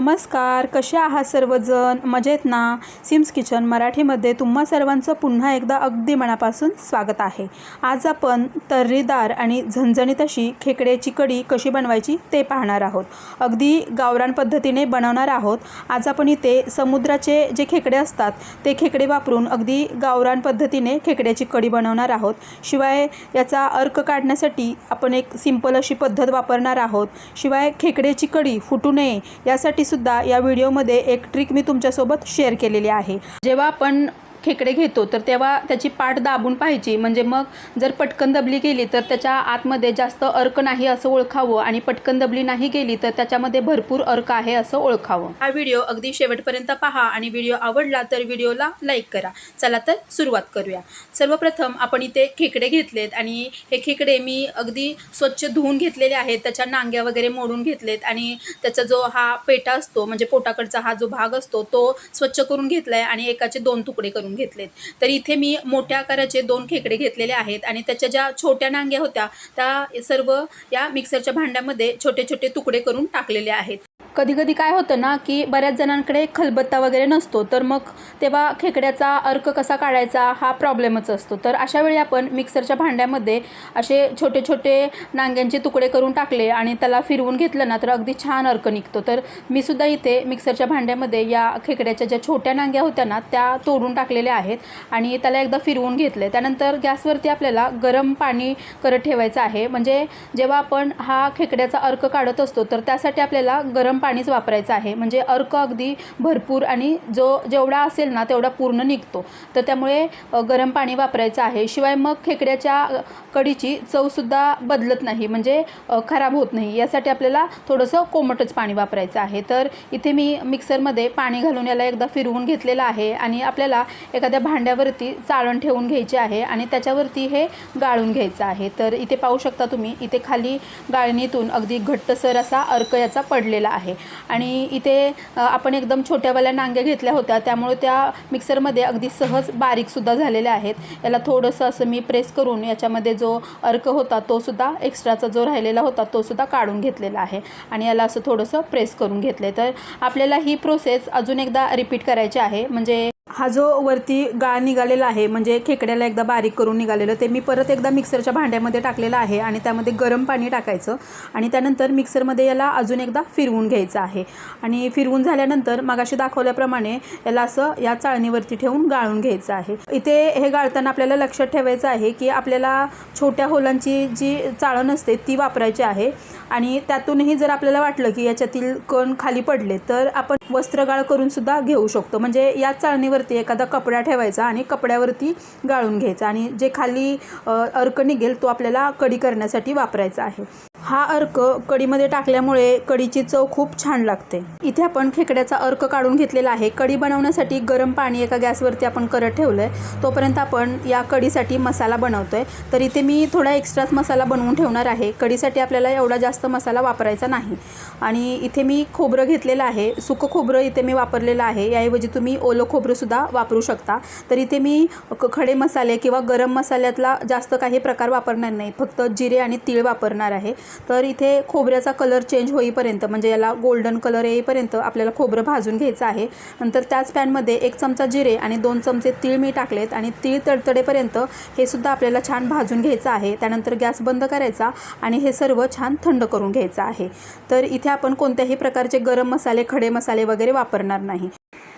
नमस्कार कसे आहात सर्वजण? मजेत ना? सिम्स किचन मराठीमध्ये तुम्हा सर्वांचं पुन्हा एकदा अगदी मनापासून स्वागत आहे. आज आपण तर्रीदार आणि झणझणीत अशी खेकड्याची कढी कशी बनवायची ते पाहणार आहोत. अगदी गावरान पद्धतीने बनवणार आहोत. आज आपण इथे समुद्राचे जे खेकडे असतात ते खेकडे वापरून अगदी गावरान पद्धतीने खेकड्याची कढी बनवणार आहोत. शिवाय याचा अर्क काढण्यासाठी आपण एक सिंपल अशी पद्धत वापरणार आहोत. शिवाय खेकड्याची कढी फुटू नये यासाठी सुद्धा या व्हिडिओमध्ये एक ट्रिक मी तुमच्यासोबत शेअर केलेली आहे. जेव्हा आपण खेकडे घेतो तर तेव्हा त्याची पाठ दाबून पाहिजे म्हणजे मग जर पटकन दबली गेली तर त्याच्या आतमध्ये जास्त अर्क नाही असं ओळखावं आणि पटकन दबली नाही गेली तर त्याच्यामध्ये भरपूर अर्क आहे असं ओळखावं. हा व्हिडिओ अगदी शेवटपर्यंत पहा आणि व्हिडिओ आवडला तर व्हिडिओला लाईक करा. चला तर सुरुवात करूया. सर्वप्रथम आपण इथे खेकडे घेतलेत आणि हे खेकडे मी अगदी स्वच्छ धुवून घेतलेले आहेत त्याच्या नांग्या वगैरे मोडून घेतलेत आणि त्याचा जो हा पेटा असतो म्हणजे पोटाकडचा हा जो भाग असतो तो स्वच्छ करून घेतलाय आणि एकाचे दोन तुकडे करून घेतलेत. तर इथे मी मोठ्या आकाराचे दोन खेकडे घेतलेले आहेत आणि त्याच्या ज्या छोट्या नांग्या होत्या त्या सर्व या मिक्सरच्या भांड्यामध्ये छोटे छोटे तुकडे करून टाकलेले आहेत. कधी कधी काय होतं ना की बऱ्याच जणांकडे खलबत्ता वगैरे नसतो. तर मग तेव्हा खेकड्याचा अर्क कसा काढायचा हा प्रॉब्लेमच असतो. तर अशा वेळी आपण मिक्सरच्या भांड्यामध्ये असे छोटे छोटे नांग्यांचे तुकडे करून टाकले आणि त्याला फिरवून घेतलं ना तर अगदी छान अर्क निघतो. तर मी सुद्धा इथे मिक्सरच्या भांड्यामध्ये या खेकड्याच्या ज्या छोट्या नांग्या होत्या ना त्या तोडून टाकलेल्या आहेत आणि त्याला एकदा फिरवून घेतले. त्यानंतर गॅसवरती आपल्याला गरम पाणी करत ठेवायचं आहे. म्हणजे जेव्हा आपण हा खेकड्याचा अर्क काढत असतो तर त्यासाठी आपल्याला गरम पाणीच वापरायचं आहे. म्हणजे अर्क अगदी भरपूर आणि जो जेवढा असेल ना तेवढा पूर्ण निघतो. तर त्यामुळे गरम पाणी वापरायचं आहे. शिवाय मग खेकड्याच्या कडीची चवसुद्धा बदलत नाही. म्हणजे खराब होत नाही. यासाठी आपल्याला थोडंसं कोमटच पाणी वापरायचं आहे. तर इथे मी मिक्सरमध्ये पाणी घालून याला एकदा फिरवून घेतलेलं आहे आणि आपल्याला एखाद्या भांड्यावरती चाळण ठेवून घ्यायची आहे आणि त्याच्यावरती हे गाळून घ्यायचं आहे. तर इथे पाहू शकता तुम्ही इथे खाली गाळणीतून अगदी घट्टसर असा अर्क याचा पडलेला आहे. आणि इथे आपण एकदम छोट्यावाल्या नांग्या घेतल्या होत्या. त्यामुळे त्या मिक्सरमध्ये अगदी सहज बारीकसुद्धा झालेल्या आहेत. याला थोडंसं असं मी प्रेस करून याच्यामध्ये जो अर्क होता तो सुद्धा एक्स्ट्राचा जो राहिलेला होता तो सुद्धा काढून घेतलेला आहे. आणि याला असं थोडंसं प्रेस करून घेतले तर आपल्याला ही प्रोसेस अजून एकदा रिपीट करायची आहे. म्हणजे हा जो वरती गाळ निघालेला आहे म्हणजे खेकड्याला एकदा बारीक करून निघालेलं ते मी परत एकदा मिक्सरच्या भांड्यामध्ये टाकलेलं आहे आणि त्यामध्ये गरम पाणी टाकायचं आणि त्यानंतर मिक्सरमध्ये याला अजून एकदा फिरवून घ्यायचं आहे. आणि फिरवून झाल्यानंतर मगाशी दाखवल्याप्रमाणे याला असं या चाळणीवरती ठेवून गाळून घ्यायचं आहे. इथे हे गाळताना आपल्याला लक्षात ठेवायचं आहे की आपल्याला छोट्या होलांची जी चाळण असते ती वापरायची आहे आणि त्यातूनही जर आपल्याला वाटलं की याच्यातील कण खाली पडले तर आपण वस्त्रगाळ करून सुद्धा घेऊ शकतो. म्हणजे या चाळणीवरती एखादा कपडा ठेवायचा आणि कपड्यावरती गाळून घ्यायचा आणि जे खाली अर्क निघेल तो आपल्याला कडी करण्यासाठी वापरायचा आहे. हा अर्क कडीमध्ये टाकल्यामुळे कडीची चव खूप छान लागते. इथे आपण खेकड्याचा अर्क काढून घेतलेला आहे. कढी बनवण्यासाठी गरम पाणी एका गॅसवरती आपण करत ठेवलं आहे तोपर्यंत आपण या कडीसाठी मसाला बनवतो आहे तर इथे मी थोडा एक्स्ट्राच मसाला बनवून ठेवणार आहे. कढीसाठी आपल्याला एवढा जास्त मसाला वापरायचा नाही. आणि इथे मी खोबरं घेतलेलं आहे. सुकं खोबरं इथे मी वापरलेलं आहे. याऐवजी तुम्ही ओलं खोबरंसुद्धा वापरू शकता. तर इथे मी क- खडे मसाले किंवा गरम मसाल्यातला जास्त काही प्रकार वापरणार नाही. फक्त जिरे आणि तीळ वापरणार आहे. तर इथे खोबऱ्याचा कलर चेंज होईपर्यंत म्हणजे याला गोल्डन कलर येईपर्यंत आपल्याला खोबरं भाजून घ्यायचं आहे. नंतर त्याच पॅनमध्ये एक चमचा जिरे आणि दोन चमचे तीळ मी टाकलेत आणि तीळ तडतडेपर्यंत हे सुद्धा आपल्याला छान भाजून घ्यायचं आहे. त्यानंतर गॅस बंद करायचा आणि हे सर्व छान थंड करून घ्यायचं आहे. तर इथे आपण कोणत्याही प्रकारचे गरम मसाले खडे मसाले वगैरे वापरणार नाही.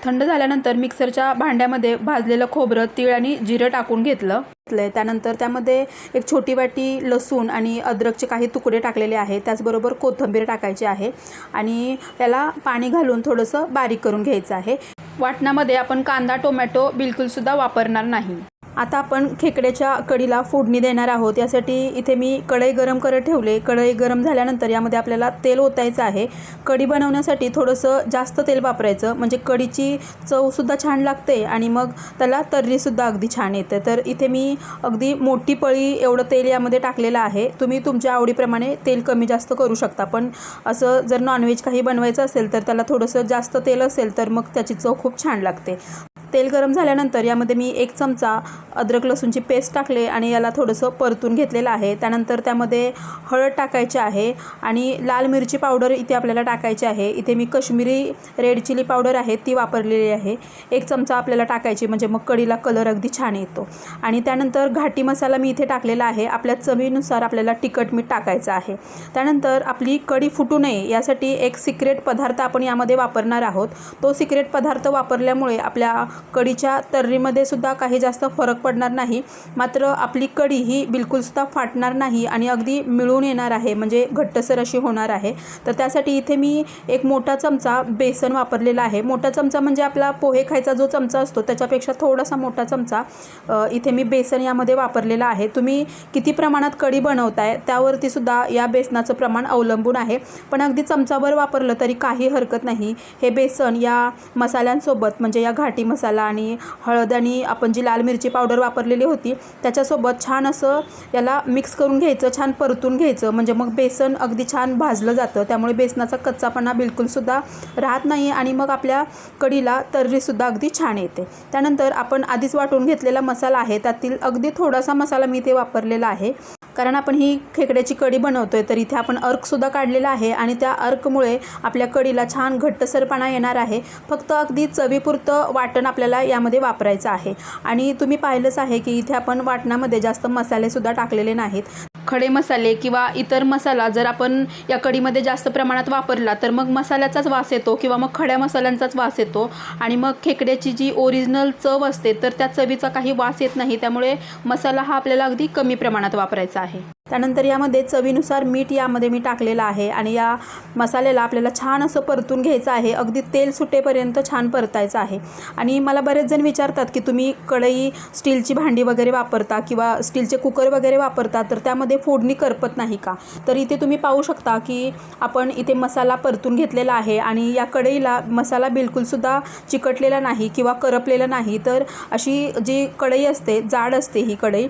थंड झाल्यानंतर मिक्सरच्या भांड्यामध्ये भाजलेलं खोबरं तीळ आणि जिरं टाकून घेतलं. त्यानंतर त्यामध्ये एक छोटी वाटी लसूण आणि अद्रकचे काही तुकडे टाकलेले आहे त्याचबरोबर कोथिंबीर टाकायची आहे आणि त्याला पाणी घालून थोडंसं बारीक करून घ्यायचं आहे. वाटणामध्ये आपण कांदा टोमॅटो बिलकुलसुद्धा वापरणार नाही. आता आपण खेकड्याच्या कढीला फोडणी देणार आहोत. यासाठी इथे मी कढई गरम करत ठेवले. कढई गरम झाल्यानंतर यामध्ये आपल्याला तेल ओतायचं आहे. कढी बनवण्यासाठी थोडंसं जास्त तेल वापरायचं. म्हणजे कढीची चवसुद्धा छान लागते आणि मग त्याला तर्रीसुद्धा अगदी छान येते. तर इथे मी अगदी मोठी पळी एवढं तेल यामध्ये टाकलेलं आहे. तुम्ही तुमच्या आवडीप्रमाणे तेल कमी जास्त करू शकता. पण असं जर नॉनव्हेज काही बनवायचं असेल तर त्याला थोडंसं जास्त तेल असेल तर मग त्याची चव खूप छान लागते. तेल गरम झाल्यानंतर यामध्ये मी एक चमचा अद्रक लसूणची पेस्ट टाकले आणि याला थोडंसं परतून घेतलेलं आहे. त्यानंतर त्यामध्ये हळद टाकायची आहे आणि लाल मिरची पावडर इथे आपल्याला टाकायची आहे. इथे मी कश्मीरी रेड चिली पावडर आहे ती वापरलेली आहे. एक चमचा आपल्याला टाकायची म्हणजे मग कढीला कलर अगदी छान येतो. आणि त्यानंतर घाटी मसाला मी इथे टाकलेला आहे. आपल्या चवीनुसार आपल्याला तिखट मीठ टाकायचं आहे. त्यानंतर आपली कढी फुटू नये यासाठी एक सिक्रेट पदार्थ आपण यामध्ये वापरणार आहोत. तो सिक्रेट पदार्थ वापरल्यामुळे आपल्या कढीच्या तर्रीमध्ये सुद्धा काही जास्त फरक पडणार नाही. मात्र आपली कढी ही बिलकुलसुद्धा फाटणार नाही आणि अगदी मिळून येणार आहे. म्हणजे घट्टसर अशी होणार आहे. तर त्यासाठी इथे मी एक मोठा चमचा बेसन वापरलेला आहे. मोठा चमचा म्हणजे आपला पोहे खायचा जो चमचा असतो त्याच्यापेक्षा थोडासा मोठा चमचा इथे मी बेसन यामध्ये वापरलेला आहे. तुम्ही किती प्रमाणात कढी बनवताय त्यावरती सुद्धा या बेसनाचं प्रमाण अवलंबून आहे. पण अगदी चमचाभर वापरलं तरी काही हरकत नाही. हे बेसन या मसाल्यांसोबत म्हणजे या घाटी मसाला आणि हळद आणि आपण जी लाल मिरची पावडर वापरलेली होती त्याच्यासोबत छान असं याला मिक्स करून घ्यायचं छान परतून घ्यायचं. म्हणजे मग बेसन अगदी छान भाजलं जातं. त्यामुळे बेसनाचा कच्चापणा बिलकुलसुद्धा राहत नाही आणि मग आपल्या कढीला तर्रीसुद्धा अगदी छान येते. त्यानंतर आपण आधीच वाटून घेतलेला मसाला आहे. त्यातील अगदी थोडासा मसाला मी ते वापरलेला आहे. कारण आपण ही खेकड्याची कढी बनवतो आहे तर इथे आपण अर्कसुद्धा काढलेला आहे आणि त्या अर्कमुळे आपल्या कढीला छान घट्टसरपणा येणार आहे. फक्त अगदी चवीपुरतं वाटण आपल्याला यामध्ये वापरायचं आहे. आणि तुम्ही पाहिलंच आहे की इथे आपण वाटणामध्ये जास्त मसालेसुद्धा टाकलेले नाहीत. खडे मसाले किंवा इतर मसाला जर आपण या कढीमध्ये जास्त प्रमाणात वापरला तर मग मसाल्याचाच वास येतो किंवा मग खड्या मसाल्यांचाच वास येतो. आणि मग खेकड्याची जी ओरिजिनल चव असते तर त्या चवीचा काही वास येत नाही. त्यामुळे मसाला हा आपल्याला अगदी कमी प्रमाणात वापरायचा आहे. त्यानंतर यामध्ये चवीनुसार मीठ यामध्ये मी टाकलेलं आहे आणि या मसाल्याला आपल्याला छान असं परतून घ्यायचं आहे. अगदी तेल सुटेपर्यंत छान परतायचं आहे. आणि मला बरेच जण विचारतात की तुम्ही कढई स्टीलची भांडी वगैरे वापरता किंवा स्टीलचे कुकर वगैरे वापरता तर त्यामध्ये फोडणी करपत नाही का? तर इथे तुम्ही पाहू शकता की आपण इथे मसाला परतून घेतलेला आहे आणि या कढईला मसाला बिलकुलसुद्धा चिकटलेला नाही किंवा करपलेला नाही. तर अशी जी कढई असते जाड असते ही कढई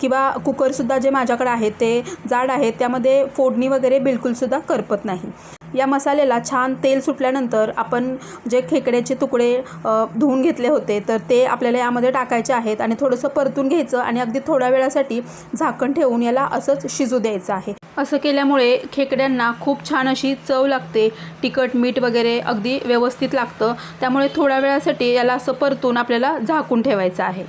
किंवा कुकरसुद्धा जे माझ्याकडे आहे आहे ते जाड आहे त्यामध्ये फोडणी वगैरे बिलकुलसुद्धा करपत नाही. या मसाल्याला छान तेल सुटल्यानंतर आपण जे खेकड्याचे तुकडे धुवून घेतले होते तर ते आपल्याला यामध्ये टाकायचे आहेत आणि थोडंसं परतून घ्यायचं आणि अगदी थोड्या वेळासाठी झाकण ठेवून याला असंच शिजू द्यायचं आहे. असं केल्यामुळे खेकड्यांना खूप छान अशी चव लागते तिखट मीठ वगैरे अगदी व्यवस्थित लागतं त्यामुळे थोड्या वेळासाठी याला असं परतून आपल्याला झाकून ठेवायचं आहे.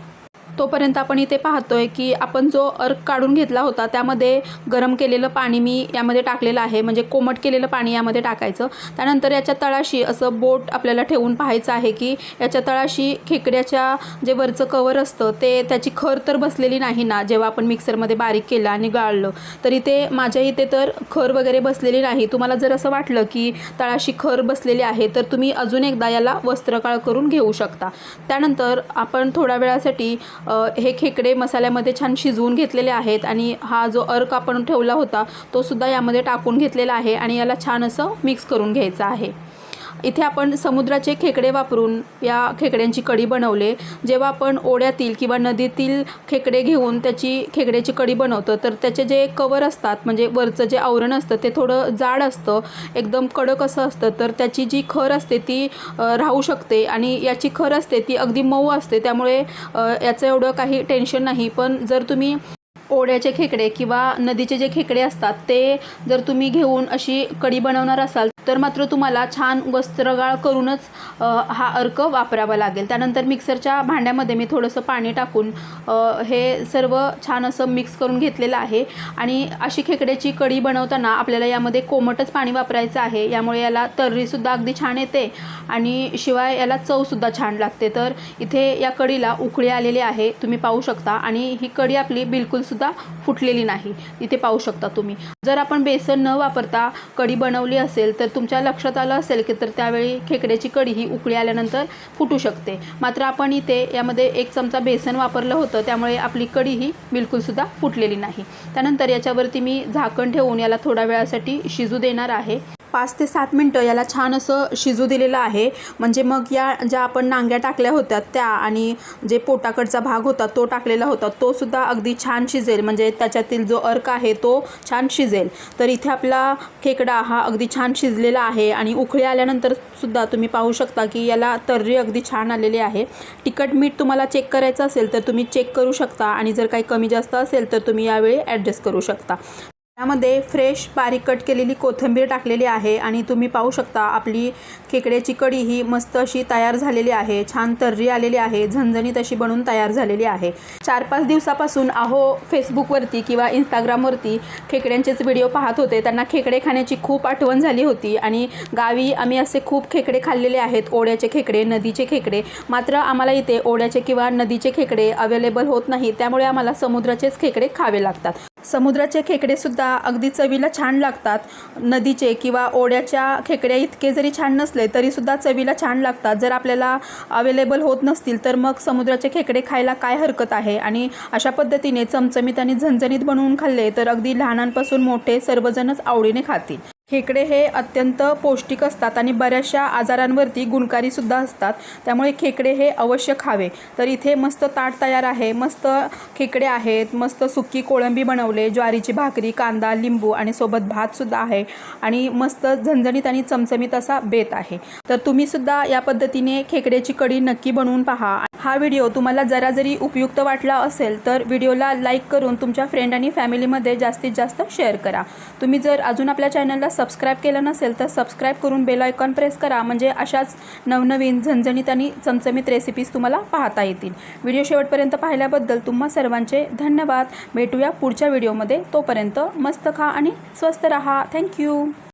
तोपर्यंत आपण इथे पाहतोय की आपण जो अर्क काढून घेतला होता त्यामध्ये गरम केलेलं पाणी मी यामध्ये टाकलेलं आहे. म्हणजे कोमट केलेलं पाणी यामध्ये टाकायचं. त्यानंतर याच्या तळाशी असं बोट आपल्याला ठेवून पाहायचं आहे की याच्या तळाशी खेकड्याच्या जे वरचं कवर असतं ते त्याची खर तर बसलेली नाही ना जेव्हा आपण मिक्सरमध्ये बारीक केलं आणि गाळलं. तर इथे माझ्या इथे तर खर वगैरे बसलेली नाही. तुम्हाला जर असं वाटलं की तळाशी खर बसलेली आहे तर तुम्ही अजून एकदा याला वस्त्रकाळ करून घेऊ शकता. त्यानंतर आपण थोड्या वेळासाठी हे खेकडे मसाल्यामध्ये छान शिजवून घेतलेले आहेत आणि हा जो अर्क आपण ठेवला होता तो सुद्धा यामध्ये टाकून घेतलेला आहे आणि याला छान असं मिक्स करून घ्यायचं आहे. इथे आपण समुद्राचे खेकडे वापरून या खेकड्यांची कढी बनवले. जेव्हा आपण ओढ्यातील किंवा नदीतील खेकडे घेऊन त्याची खेकड्याची कढी बनवतो तर त्याचे जे कवर असतात म्हणजे वरचं जे आवरण असतं ते थोडं जाड असतं एकदम कडक असं असतं तर त्याची जी खर असते ती राहू शकते आणि याची खर असते ती अगदी मऊ असते. त्यामुळे याचं एवढं काही टेन्शन नाही. पण जर तुम्ही ओढ्याचे खेकडे किंवा नदीचे जे खेकडे असतात ते जर तुम्ही घेऊन अशी कढी बनवणार असाल तर मात्र तुम्हाला छान वस्त्रगाळ करूनच हा अर्क वापरावा लागेल. त्यानंतर मिक्सरच्या भांड्यामध्ये मी थोडंसं पाणी टाकून हे सर्व छान असं मिक्स करून घेतलेलं आहे. आणि अशी खेकड्याची कढी बनवताना आपल्याला यामध्ये कोमटच पाणी वापरायचं आहे. यामुळे याला तर्रीसुद्धा अगदी छान येते आणि शिवाय याला चवसुद्धा छान लागते. तर इथे या कढीला उकळी आलेली आहे तुम्ही पाहू शकता. आणि ही कढी आपली बिलकुलसुद्धा फुटलेली नाही. इथे पाहू शकता तुम्ही. जर आपण बेसन न वापरता कढी बनवली असेल तर तुमच्या लक्षात आलं असेल की तर त्यावेळी खेकड्याची कढी ही उकळी आल्यानंतर फुटू शकते. मात्र आपण इथे यामध्ये एक चमचा बेसन वापरलं होतं त्यामुळे आपली कढी ही बिलकुलसुद्धा फुटलेली नाही. त्यानंतर याच्यावरती मी झाकण ठेवून याला थोड्या वेळासाठी शिजू देणार आहे. पाच ते सात मिनटं याला छान असं शिजू दिलेलं आहे. म्हणजे मग या ज्या आपण नांग्या टाकल्या होत्या त्या आणि जे पोटाकडचा भाग होता तो टाकलेला होता तो सुद्धा अगदी छान शिजेल. म्हणजे त्याच्यातील जो अर्क आहे तो छान शिजेल. तर इथे आपला खेकडा हा अगदी छान शिजलेला आहे आणि उकळी आल्यानंतर सुद्धा तुम्ही पाहू शकता की याला तर्री अगदी छान आलेली आहे. तिखट मीठ तुम्हाला चेक करायचं असेल तर तुम्ही चेक करू शकता आणि जर काही कमी जास्त असेल तर तुम्ही यावेळी ॲडजस्ट करू शकता. त्यामध्ये फ्रेश बारीक कट केलेली कोथिंबीर टाकलेली आहे आणि तुम्ही पाहू शकता आपली खेकड्याची कढी ही मस्त अशी तयार झालेली आहे. छान तर्री आलेली आहे. झणझणीत अशी बनवून तयार झालेली आहे. चार पाच दिवसापासून अहो फेसबुकवरती किंवा इंस्टाग्रामवरती खेकड्यांचेच व्हिडिओ पाहत होते. त्यांना खेकडे खाण्याची खूप आठवण झाली होती आणि गावी आम्ही असे खूप खेकडे खाल्लेले आहेत. ओढ्याचे खेकडे नदीचे खेकडे. मात्र आम्हाला इथे ओढ्याचे किंवा नदीचे खेकडे अवेलेबल होत नाही त्यामुळे आम्हाला समुद्राचेच खेकडे खावे लागतात. समुद्राचे खेकडेसुद्धा अगदी चवीला छान लागतात. नदीचे किंवा ओढ्याच्या खेकड्या इतके जरी छान नसले तरीसुद्धा चवीला छान लागतात. जर आपल्याला अवेलेबल होत नसतील तर मग समुद्राचे खेकडे खायला काय हरकत आहे? आणि अशा पद्धतीने चमचमीत आणि झणझणीत बनवून खाल्ले तर अगदी लहानांपासून मोठे सर्वजणच आवडीने खातील. खेकडे हे अत्यंत पौष्टिक असतात आणि बऱ्याचशा आजारांवरती गुणकारीसुद्धा असतात. त्यामुळे खेकडे हे अवश्य खावे. तर इथे मस्त ताट तयार आहे. मस्त खेकडे आहेत. मस्त सुकी कोळंबी बनवले ज्वारीची भाकरी कांदा लिंबू आणि सोबत भातसुद्धा आहे. आणि मस्त झणझणीत आणि चमचमीत असा बेत आहे. तर तुम्हीसुद्धा या पद्धतीने खेकड्याची कढी नक्की बनवून पहा. हा व्हिडिओ तुम्हाला जरा जरी उपयुक्त वाटला असेल तर व्हिडिओला लाईक करून तुमच्या फ्रेंड आणि फॅमिलीमध्ये जास्तीत जास्त शेअर करा. तुम्ही जर अजून आपल्या चॅनलला सबस्क्राईब केलं नसेल तर सबस्क्राईब करून बेल आयकॉन प्रेस करा. म्हणजे अशाच नवनवीन झणझणीत आणि चमचमीत रेसिपीज तुम्हाला पाहता येतील. व्हिडिओ शेवटपर्यंत पाहिल्याबद्दल तुम्हा सर्वांचे धन्यवाद. भेटूया पुढच्या व्हिडिओमध्ये तोपर्यंत मस्त खा आणि स्वस्त रहा. थँक्यू